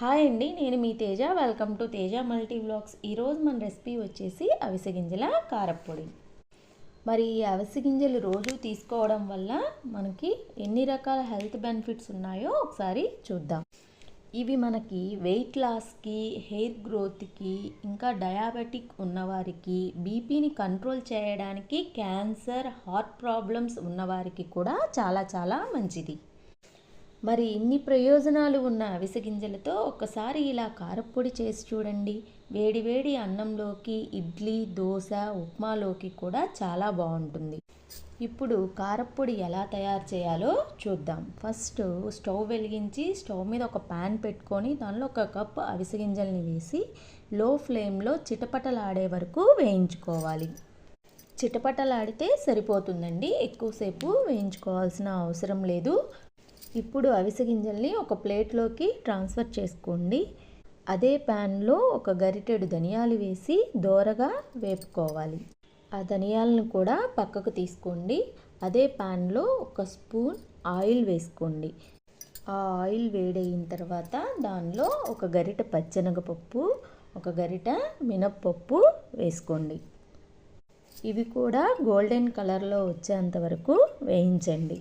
Hi అండి నేను మీ Teja. Welcome to Teja multi blogs ఈరోజు మన రెసిపీ వచ్చేసి అవిసె గింజల కారప్పొడి. మరి ఈ అవిసె గింజలు రోజు తీసుకోవడం వల్ల మనకి ఎన్ని రకాల హెల్త్ బెనిఫిట్స్ ఉన్నాయో ఒకసారి చూద్దాం. ఇవి మనకి వెయిట్ లాస్కి హెయిర్ గ్రోత్కి ఇంకా డయాబెటిక్ ఉన్నవారికి బీపీని కంట్రోల్ చేయడానికి క్యాన్సర్ హార్ట్ ప్రాబ్లమ్స్ ఉన్నవారికి కూడా చాలా చాలా మంచిది. మరి ఇన్ని ప్రయోజనాలు ఉన్న అవిసె గింజలతో ఒక్కసారి ఇలా కారప్పొడి చేసి చూడండి. వేడివేడి అన్నంలోకి ఇడ్లీ దోశ ఉప్మాలోకి కూడా చాలా బాగుంటుంది. ఇప్పుడు కారప్పొడి ఎలా తయారు చేయాలో చూద్దాం. ఫస్ట్ స్టవ్ వెలిగించి స్టవ్ మీద ఒక ప్యాన్ పెట్టుకొని దానిలో ఒక కప్ అవిసె గింజల్ని వేసి లో ఫ్లేమ్లో చిటపటలాడే వరకు వేయించుకోవాలి. చిటపటలాడితే సరిపోతుందండి. ఎక్కువసేపు వేయించుకోవాల్సిన అవసరం లేదు. ఇప్పుడు అవిసె గింజల్ని ఒక ప్లేట్లోకి ట్రాన్స్ఫర్ చేసుకోండి. అదే ప్యాన్లో ఒక గరిటెడు ధనియాలు వేసి దోరగా వేపుకోవాలి. ఆ ధనియాలను కూడా పక్కకు తీసుకోండి. అదే ప్యాన్లో ఒక స్పూన్ ఆయిల్ వేసుకోండి. ఆ ఆయిల్ వేడైన తర్వాత దానిలో ఒక గరిట పచ్చెనగపప్పు ఒక గరిట మినప్పప్పు వేసుకోండి. ఇవి కూడా గోల్డెన్ కలర్లో వచ్చేంత వరకు వేయించండి.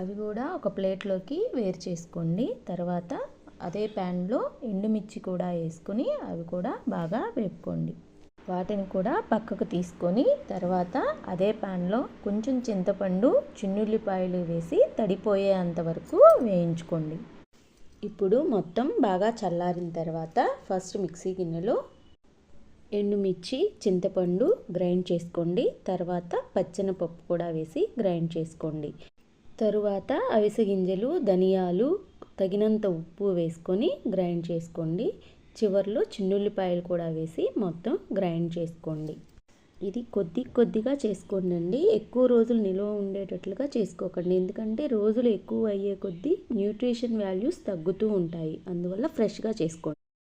అవి కూడా ఒక ప్లేట్లోకి వేరు చేసుకోండి. తర్వాత అదే ప్యాన్లో ఎండుమిర్చి కూడా వేసుకొని అవి కూడా బాగా వేపుకోండి. వాటిని కూడా పక్కకు తీసుకొని తర్వాత అదే ప్యాన్లో కొంచెం చింతపండు చిన్నుల్లిపాయలు వేసి తడిపోయేంత వరకు వేయించుకోండి. ఇప్పుడు మొత్తం బాగా చల్లారిన తర్వాత ఫస్ట్ మిక్సీ గిన్నెలో ఎండుమిర్చి చింతపండు గ్రైండ్ చేసుకోండి. తర్వాత పచ్చెనపప్పు కూడా వేసి గ్రైండ్ చేసుకోండి. తరువాత అవిసె గింజలు ధనియాలు తగినంత ఉప్పు వేసుకొని గ్రైండ్ చేసుకోండి. చివరిలో చిన్నుల్లిపాయలు కూడా వేసి మొత్తం గ్రైండ్ చేసుకోండి. ఇది కొద్ది కొద్దిగా చేసుకోండి ఎక్కువ రోజులు నిల్వ ఉండేటట్లుగా చేసుకోకండి. ఎందుకంటే రోజులు ఎక్కువ అయ్యే కొద్దీ న్యూట్రిషన్ వాల్యూస్ తగ్గుతూ ఉంటాయి. అందువల్ల ఫ్రెష్గా చేసుకోండి.